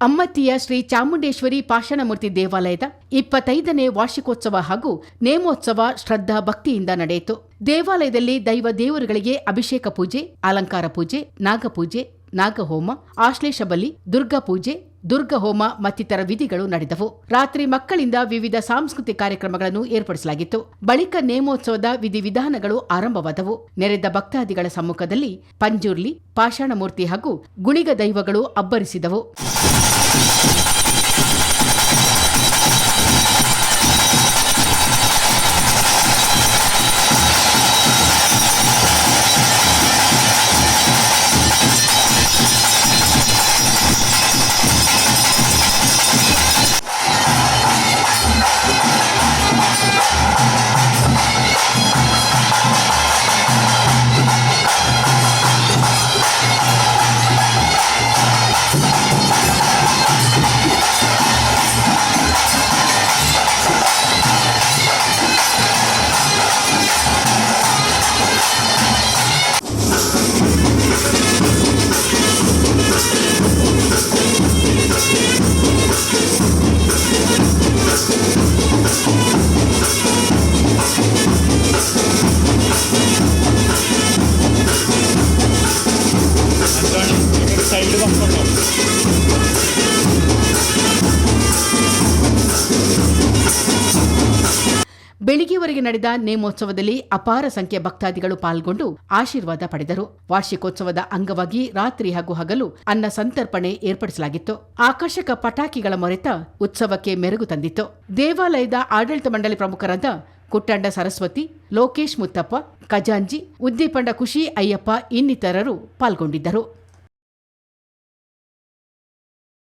ಅಮ್ಮತ್ತಿಯ ಶ್ರೀ ಚಾಮುಂಡೇಶ್ವರಿ ಪಾಷಾಣಮೂರ್ತಿ ದೇವಾಲಯದ ಇಪ್ಪತ್ತೈದನೇ ವಾರ್ಷಿಕೋತ್ಸವ ಹಾಗೂ ನೇಮೋತ್ಸವ ಶ್ರದ್ಧಾ ಭಕ್ತಿಯಿಂದ ನಡೆಯಿತು. ದೇವಾಲಯದಲ್ಲಿ ದೈವ ದೇವರುಗಳಿಗೆ ಅಭಿಷೇಕ ಪೂಜೆ, ಅಲಂಕಾರ ಪೂಜೆ, ನಾಗಪೂಜೆ, ನಾಗಹೋಮ, ಆಶ್ಲೇಷ ಬಲಿ, ದುರ್ಗಾ ಪೂಜೆ ದುರ್ಗ ಹೋಮ ಮತ್ತಿತರ ವಿಧಿಗಳು ನಡೆದವು. ರಾತ್ರಿ ಮಕ್ಕಳಿಂದ ವಿವಿಧ ಸಾಂಸ್ಕೃತಿಕ ಕಾರ್ಯಕ್ರಮಗಳನ್ನು ಏರ್ಪಡಿಸಲಾಗಿತ್ತು. ಬಳಿಕ ನೇಮೋತ್ಸವದ ವಿಧಿವಿಧಾನಗಳು ಆರಂಭವಾದವು. ನೆರೆದ ಭಕ್ತಾದಿಗಳ ಸಮ್ಮುಖದಲ್ಲಿ ಪಂಜುರ್ಲಿ, ಪಾಷಾಣಮೂರ್ತಿ ಹಾಗೂ ಗುಳಿಗ ದೈವಗಳು ಅಬ್ಬರಿಸಿದವು. ಬೆಳಿಗ್ಗೆವರೆಗೆ ನಡೆದ ನೇಮೋತ್ಸವದಲ್ಲಿ ಅಪಾರ ಸಂಖ್ಯೆಯ ಭಕ್ತಾದಿಗಳು ಪಾಲ್ಗೊಂಡು ಆಶೀರ್ವಾದ ಪಡೆದರು. ವಾರ್ಷಿಕೋತ್ಸವದ ಅಂಗವಾಗಿ ರಾತ್ರಿ ಹಾಗೂ ಹಗಲು ಅನ್ನ ಸಂತರ್ಪಣೆ ಏರ್ಪಡಿಸಲಾಗಿತ್ತು. ಆಕರ್ಷಕ ಪಟಾಕಿಗಳ ಮೊರೆತ ಉತ್ಸವಕ್ಕೆ ಮೆರುಗು ತಂದಿತ್ತು. ದೇವಾಲಯದ ಆಡಳಿತ ಮಂಡಳಿ ಪ್ರಮುಖರಾದ ಕುಟ್ಟಂಡ ಸರಸ್ವತಿ, ಲೋಕೇಶ್ ಮುತ್ತಪ್ಪ ಖಜಾಂಜಿ ಉದ್ದೀಪಂಡ ಖುಷಿ, ಅಯ್ಯಪ್ಪ ಇನ್ನಿತರರು ಪಾಲ್ಗೊಂಡಿದ್ದರು.